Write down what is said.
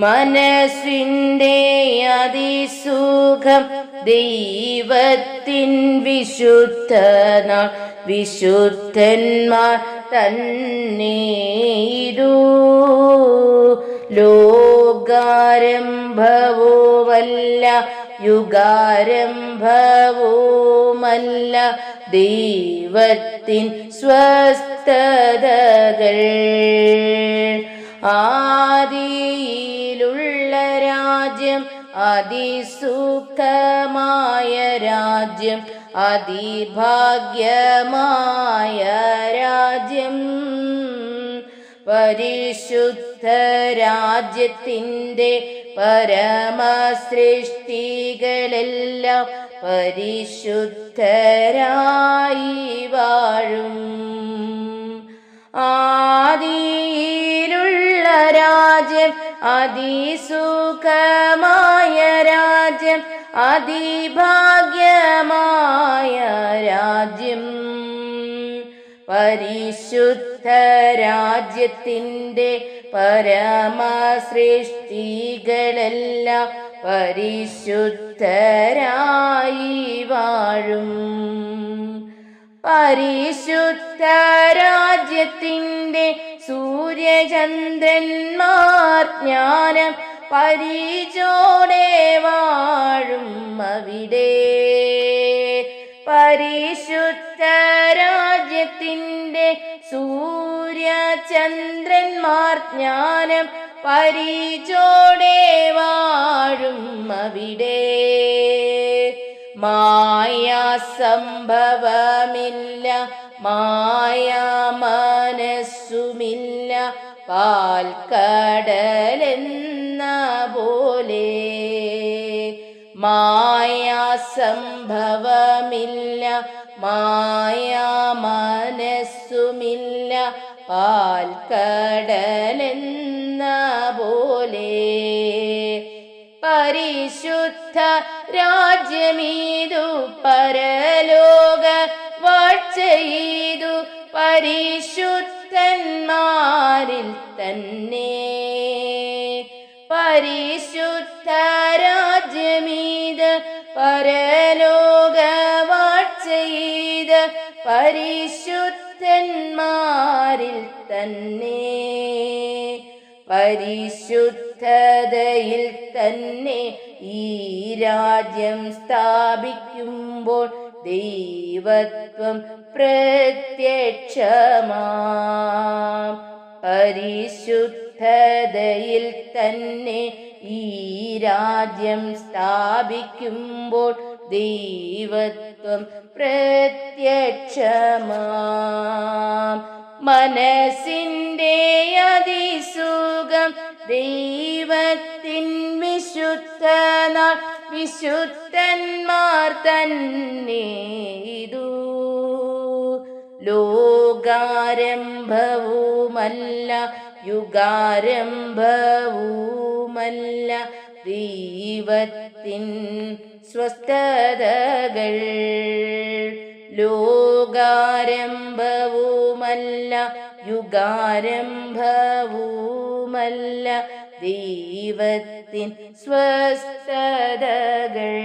മനസ്സിന്റെ അതിസുഖം ദൈവത്തിൻ വിശുദ്ധ നാൾ. വിശുദ്ധന്മാർ തന്നേതു ലോകാരംഭവുമല്ല യുഗാരംഭവുമല്ല ദൈവത്തിൻ സ്വസ്ഥതകൾ. ആദിയിലുള്ള അതിസുഖമായ രാജ്യം അതിഭാഗ്യമായ രാജ്യം. പരിശുദ്ധ രാജ്യത്തിന്റെ പരമസൃഷ്ടികളെല്ലാം പരിശുദ്ധരായി വാഴും. ആദിയിലുള്ള രാജ്യം അതിസുഖമായ രാജ്യം അതിഭാഗ്യമായ രാജ്യം. പരിശുദ്ധ രാജ്യത്തിന്റെ പരമസൃഷ്ടികളെല്ലാം പരിശുദ്ധരായി വാഴും. പരിശുദ്ധ രാജ്യത്തിന്റെ സൂര്യചന്ദ്രന്മാർ ജ്ഞാനം പരീചോടെ വാഴും അവിടെ. പരിശുദ്ധ രാജ്യത്തിന്റെ സൂര്യചന്ദ്രന്മാർ ജ്ഞാനം പരീചോടെ വാഴും അവിടെ. മായാ മനസ്സുമില്ല പാൽക്കടലെന്ന പോലെ മായാ സംഭവമില്ല മായാ മനസ്സുമില്ല പാൽക്കടലെന്ന പോലെ പരിശുദ്ധ രാജ്യമീതു പരലോക വാഴ്ചയീതു പരിശുദ്ധന്മാരിൽ തന്നെ. പരിശുദ്ധ രാജ്യമീത് പരലോക വാഴ്ചയിത് പരിശുദ്ധന്മാരിൽ തന്നെ. പരിശുദ്ധതയിൽ തന്നെ ഈ രാജ്യം സ്ഥാപിക്കുമ്പോൾ ദൈവത്വം പ്രത്യക്ഷമാ. പരിശുദ്ധതയിൽ തന്നെ ഈ രാജ്യം സ്ഥാപിക്കുമ്പോൾ ദൈവത്വം പ്രത്യക്ഷമാം. മനസ്സിന്റെ അതിസുഖം ദൈവത്തിൻ വിശുദ്ധ നാൾ വിശുദ്ധന്മാർ തന്നെ ഇതു. ലോകാരംഭവുമല്ല യുഗാരംഭവുമല്ല. ദൈവത്തിൻ സ്വസ്ഥതകൾ ലോകാരംഭവുമല്ല യുഗാരംഭവുമല്ല. ദൈവത്തിൻ സ്വസ്ഥതകൾ